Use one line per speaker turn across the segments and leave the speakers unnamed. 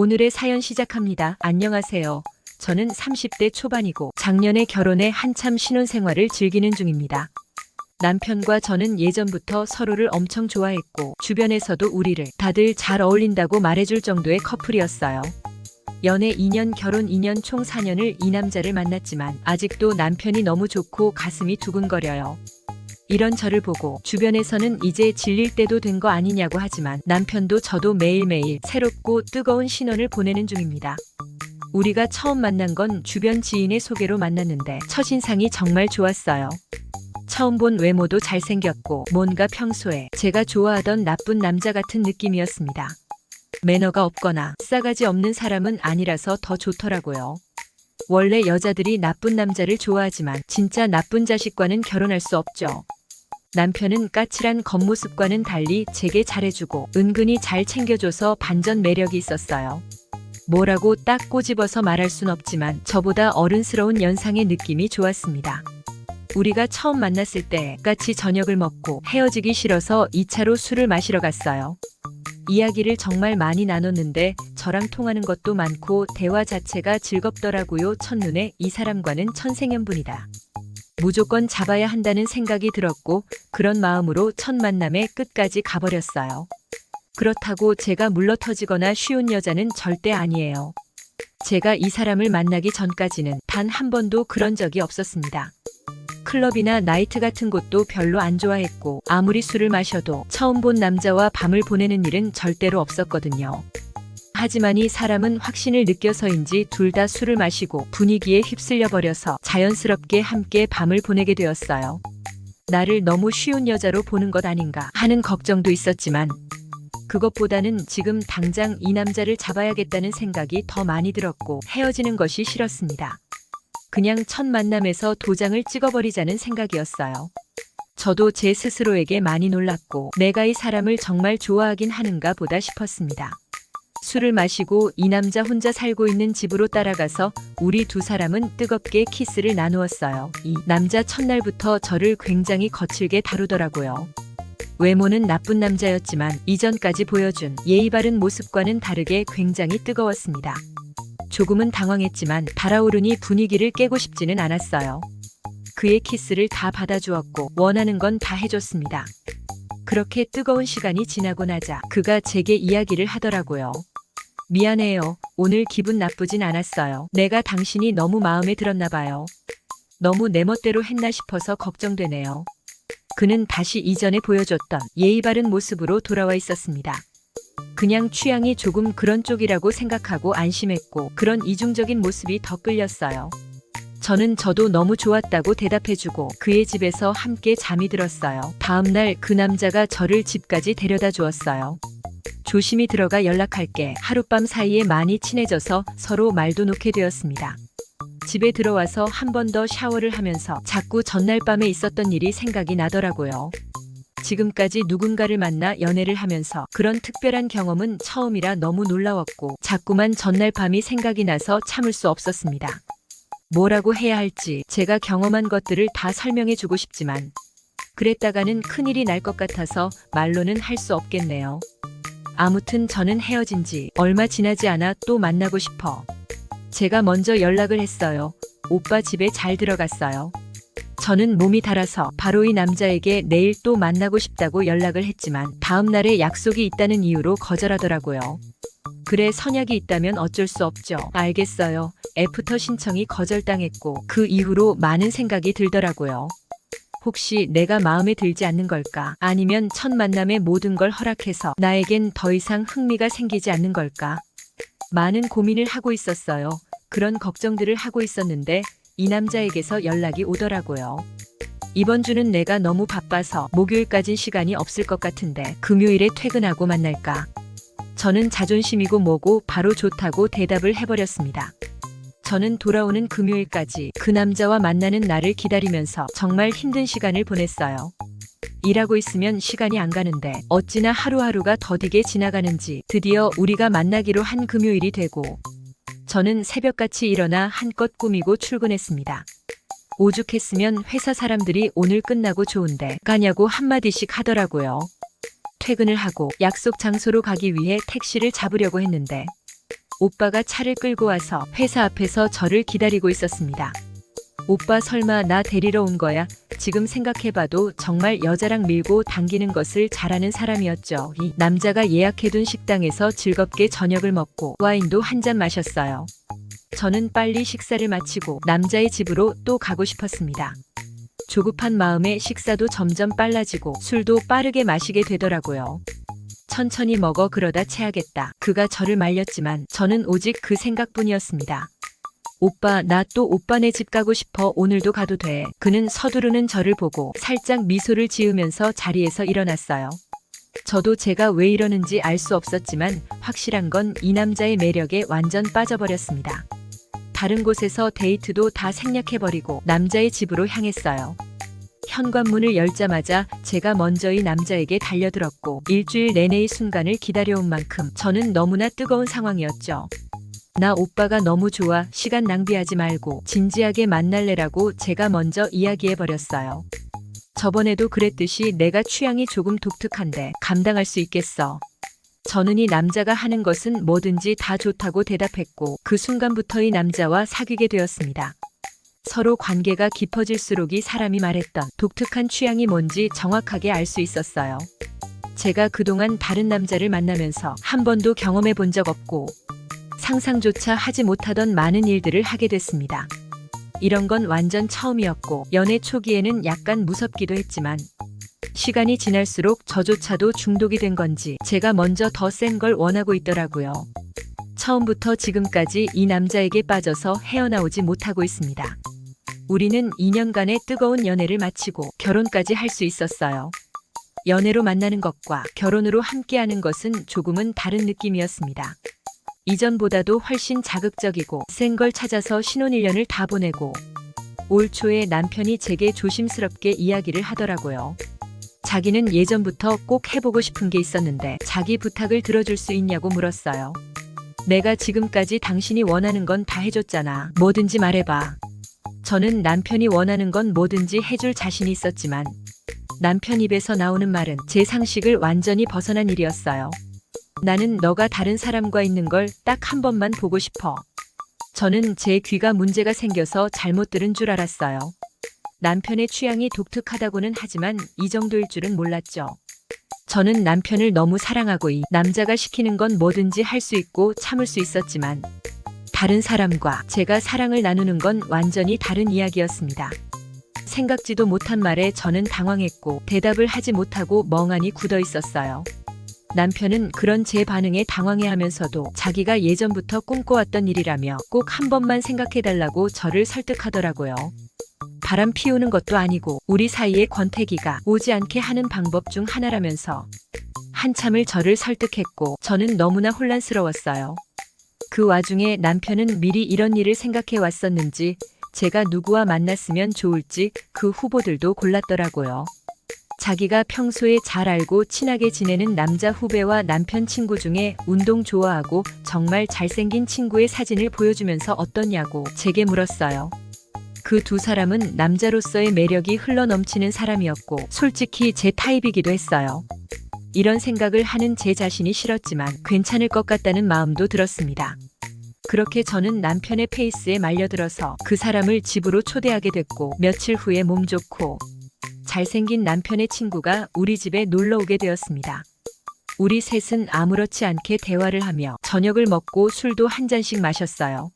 오늘의 사연 시작합니다. 안녕하세요. 저는 30대 초반이고 작년에 결혼해 한참 신혼생활을 즐기는 중입니다. 남편과 저는 예전부터 서로를 엄청 좋아했고 주변에서도 우리를 다들 잘 어울린다고 말해줄 정도의 커플이었어요. 연애 2년, 결혼 2년, 총 4년을 이 남자를 만났지만 아직도 남편이 너무 좋고 가슴이 두근거려요. 이런 저를 보고 주변에서는 이제 질릴 때도 된 거 아니냐고 하지만 남편도 저도 매일매일 새롭고 뜨거운 신혼을 보내는 중입니다. 우리가 처음 만난 건 주변 지인의 소개로 만났는데 첫인상이 정말 좋았어요. 처음 본 외모도 잘생겼고 뭔가 평소에 제가 좋아하던 나쁜 남자 같은 느낌이었습니다. 매너가 없거나 싸가지 없는 사람은 아니라서 더 좋더라고요. 원래 여자들이 나쁜 남자를 좋아하지만 진짜 나쁜 자식과는 결혼할 수 없죠. 남편은 까칠한 겉모습과는 달리 제게 잘해주고 은근히 잘 챙겨줘서 반전 매력이 있었어요. 뭐라고 딱 꼬집어서 말할 순 없지만 저보다 어른스러운 연상의 느낌이 좋았습니다. 우리가 처음 만났을 때 같이 저녁을 먹고 헤어지기 싫어서 2차로 술을 마시러 갔어요. 이야기를 정말 많이 나눴는데 저랑 통하는 것도 많고 대화 자체가 즐겁더라고요. 첫눈에 이 사람과는 천생연분이다. 무조건 잡아야 한다는 생각이 들었고 그런 마음으로 첫 만남에 끝까지 가버렸어요. 그렇다고 제가 물러터지거나 쉬운 여자는 절대 아니에요. 제가 이 사람을 만나기 전까지는 단 한 번도 그런 적이 없었습니다. 클럽이나 나이트 같은 곳도 별로 안 좋아했고 아무리 술을 마셔도 처음 본 남자와 밤을 보내는 일은 절대로 없었거든요. 하지만 이 사람은 확신을 느껴서인지 둘 다 술을 마시고 분위기에 휩쓸려 버려서 자연스럽게 함께 밤을 보내게 되었어요. 나를 너무 쉬운 여자로 보는 것 아닌가 하는 걱정도 있었지만 그것보다는 지금 당장 이 남자를 잡아야겠다는 생각이 더 많이 들었고 헤어지는 것이 싫었습니다. 그냥 첫 만남에서 도장을 찍어버리자는 생각이었어요. 저도 제 스스로에게 많이 놀랐고 내가 이 사람을 정말 좋아하긴 하는가 보다 싶었습니다. 술을 마시고 이 남자 혼자 살고 있는 집으로 따라가서 우리 두 사람은 뜨겁게 키스를 나누었어요. 이 남자 첫날부터 저를 굉장히 거칠게 다루더라고요. 외모는 나쁜 남자였지만 이전까지 보여준 예의 바른 모습과는 다르게 굉장히 뜨거웠습니다. 조금은 당황했지만 달아오르니 분위기를 깨고 싶지는 않았어요. 그의 키스를 다 받아주었고 원하는 건 다 해줬습니다. 그렇게 뜨거운 시간이 지나고 나자 그가 제게 이야기를 하더라고요. 미안해요. 오늘 기분 나쁘진 않았어요. 내가 당신이 너무 마음에 들었나 봐요. 너무 내 멋대로 했나 싶어서 걱정되네요. 그는 다시 이전에 보여줬던 예의 바른 모습으로 돌아와 있었습니다. 그냥 취향이 조금 그런 쪽이라고 생각하고 안심했고 그런 이중적인 모습이 더 끌렸어요. 저는 저도 너무 좋았다고 대답해주고 그의 집에서 함께 잠이 들었어요. 다음날 그 남자가 저를 집까지 데려다 주었어요. 조심히 들어가 연락할게. 하룻밤 사이에 많이 친해져서 서로 말도 놓게 되었습니다. 집에 들어와서 한 번 더 샤워를 하면서 자꾸 전날 밤에 있었던 일이 생각이 나더라고요. 지금까지 누군가를 만나 연애를 하면서 그런 특별한 경험은 처음이라 너무 놀라웠고 자꾸만 전날 밤이 생각이 나서 참을 수 없었습니다. 뭐라고 해야 할지 제가 경험한 것들을 다 설명해 주고 싶지만 그랬다가는 큰일이 날 것 같아서 말로는 할 수 없겠네요. 아무튼 저는 헤어진 지 얼마 지나지 않아 또 만나고 싶어. 제가 먼저 연락을 했어요. 오빠 집에 잘 들어갔어요. 저는 몸이 달아서 바로 이 남자에게 내일 또 만나고 싶다고 연락을 했지만 다음 날에 약속이 있다는 이유로 거절하더라고요. 그래 선약이 있다면 어쩔 수 없죠. 알겠어요. 애프터 신청이 거절당했고 그 이후로 많은 생각이 들더라고요. 혹시 내가 마음에 들지 않는 걸까? 아니면 첫 만남에 모든 걸 허락해서 나에겐 더 이상 흥미가 생기지 않는 걸까? 많은 고민을 하고 있었어요. 그런 걱정들을 하고 있었는데 이 남자에게서 연락이 오더라고요. 이번 주는 내가 너무 바빠서 목요일까진 시간이 없을 것 같은데 금요일에 퇴근하고 만날까? 저는 자존심이고 뭐고 바로 좋다고 대답을 해버렸습니다. 저는 돌아오는 금요일까지 그 남자와 만나는 날을 기다리면서 정말 힘든 시간을 보냈어요. 일하고 있으면 시간이 안 가는데 어찌나 하루하루가 더디게 지나가는지 드디어 우리가 만나기로 한 금요일이 되고 저는 새벽같이 일어나 한껏 꾸미고 출근했습니다. 오죽했으면 회사 사람들이 오늘 끝나고 좋은데 가냐고 한마디씩 하더라고요. 퇴근을 하고 약속 장소로 가기 위해 택시를 잡으려고 했는데 오빠가 차를 끌고 와서 회사 앞에서 저를 기다리고 있었습니다. 오빠 설마 나 데리러 온 거야? 지금 생각해봐도 정말 여자랑 밀고 당기는 것을 잘하는 사람이었죠. 이 남자가 예약해둔 식당에서 즐겁게 저녁을 먹고 와인도 한 잔 마셨어요. 저는 빨리 식사를 마치고 남자의 집으로 또 가고 싶었습니다. 조급한 마음에 식사도 점점 빨라지고 술도 빠르게 마시게 되더라고요. 천천히 먹어 그러다 체하겠다. 그가 저를 말렸지만 저는 오직 그 생각뿐이었습니다. 오빠, 나 또 오빠네 집 가고 싶어. 오늘도 가도 돼. 그는 서두르는 저를 보고 살짝 미소를 지으면서 자리에서 일어났어요. 저도 제가 왜 이러는지 알 수 없었지만 확실한 건 이 남자의 매력에 완전 빠져버렸습니다. 다른 곳에서 데이트도 다 생략해버리고 남자의 집으로 향했어요. 현관문을 열자마자 제가 먼저 이 남자에게 달려들었고 일주일 내내 이 순간을 기다려온 만큼 저는 너무나 뜨거운 상황이었죠. 나 오빠가 너무 좋아 시간 낭비하지 말고 진지하게 만날래라고 제가 먼저 이야기해버렸어요. 저번에도 그랬듯이 내가 취향이 조금 독특한데 감당할 수 있겠어. 저는 이 남자가 하는 것은 뭐든지 다 좋다고 대답했고 그 순간부터 이 남자와 사귀게 되었습니다. 서로 관계가 깊어질수록 이 사람이 말했던 독특한 취향이 뭔지 정확하게 알 수 있었어요. 제가 그동안 다른 남자를 만나면서 한 번도 경험해 본 적 없고 상상조차 하지 못하던 많은 일들을 하게 됐습니다. 이런 건 완전 처음이었고 연애 초기에는 약간 무섭기도 했지만 시간이 지날수록 저조차도 중독이 된 건지 제가 먼저 더 센 걸 원하고 있더라고요. 처음부터 지금까지 이 남자에게 빠져서 헤어나오지 못하고 있습니다. 우리는 2년간의 뜨거운 연애를 마치고 결혼까지 할 수 있었어요. 연애로 만나는 것과 결혼으로 함께하는 것은 조금은 다른 느낌이었습니다. 이전보다도 훨씬 자극적이고 센 걸 찾아서 신혼 1년을 다 보내고 올 초에 남편이 제게 조심스럽게 이야기를 하더라고요. 자기는 예전부터 꼭 해보고 싶은 게 있었는데 자기 부탁을 들어줄 수 있냐고 물었어요. 내가 지금까지 당신이 원하는 건 다 해줬잖아. 뭐든지 말해봐. 저는 남편이 원하는 건 뭐든지 해줄 자신이 있었지만 남편 입에서 나오는 말은 제 상식을 완전히 벗어난 일이었어요. 나는 너가 다른 사람과 있는 걸 딱 한 번만 보고 싶어. 저는 제 귀가 문제가 생겨서 잘못 들은 줄 알았어요. 남편의 취향이 독특하다고는 하지만 이 정도일 줄은 몰랐죠. 저는 남편을 너무 사랑하고 이 남자가 시키는 건 뭐든지 할 수 있고 참을 수 있었지만 다른 사람과 제가 사랑을 나누는 건 완전히 다른 이야기였습니다. 생각지도 못한 말에 저는 당황했고 대답을 하지 못하고 멍하니 굳어 있었어요. 남편은 그런 제 반응에 당황해 하면서도 자기가 예전부터 꿈꿔왔던 일이라며 꼭 한 번만 생각해달라고 저를 설득하더라고요. 바람 피우는 것도 아니고 우리 사이에 권태기가 오지 않게 하는 방법 중 하나라면서 한참을 저를 설득했고 저는 너무나 혼란스러웠어요. 그 와중에 남편은 미리 이런 일을 생각해 왔었는지 제가 누구와 만났으면 좋을지 그 후보들도 골랐더라고요. 자기가 평소에 잘 알고 친하게 지내는 남자 후배와 남편 친구 중에 운동 좋아하고 정말 잘생긴 친구의 사진을 보여주면서 어떻냐고 제게 물었어요. 그 두 사람은 남자로서의 매력이 흘러넘치는 사람이었고 솔직히 제 타입이기도 했어요. 이런 생각을 하는 제 자신이 싫었지만 괜찮을 것 같다는 마음도 들었습니다. 그렇게 저는 남편의 페이스에 말려들어서 그 사람을 집으로 초대하게 됐고 며칠 후에 몸 좋고 잘생긴 남편의 친구가 우리 집에 놀러 오게 되었습니다. 우리 셋은 아무렇지 않게 대화를 하며 저녁을 먹고 술도 한 잔씩 마셨어요.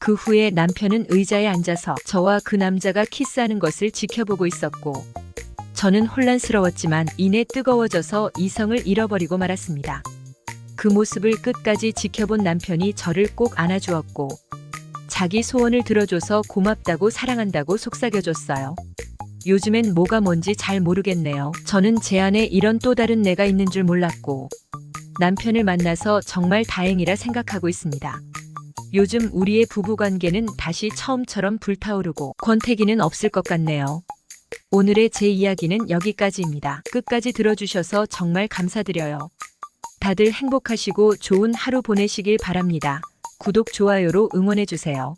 그 후에 남편은 의자에 앉아서 저와 그 남자가 키스하는 것을 지켜보고 있었고 저는 혼란스러웠지만 이내 뜨거워져서 이성을 잃어버리고 말았습니다. 그 모습을 끝까지 지켜본 남편이 저를 꼭 안아주었고 자기 소원을 들어줘서 고맙다고 사랑한다고 속삭여줬어요. 요즘엔 뭐가 뭔지 잘 모르겠네요. 저는 제 안에 이런 또 다른 내가 있는 줄 몰랐고 남편을 만나서 정말 다행이라 생각하고 있습니다. 요즘 우리의 부부관계는 다시 처음처럼 불타오르고 권태기는 없을 것 같네요. 오늘의 제 이야기는 여기까지입니다. 끝까지 들어주셔서 정말 감사드려요. 다들 행복하시고 좋은 하루 보내시길 바랍니다. 구독, 좋아요로 응원해주세요.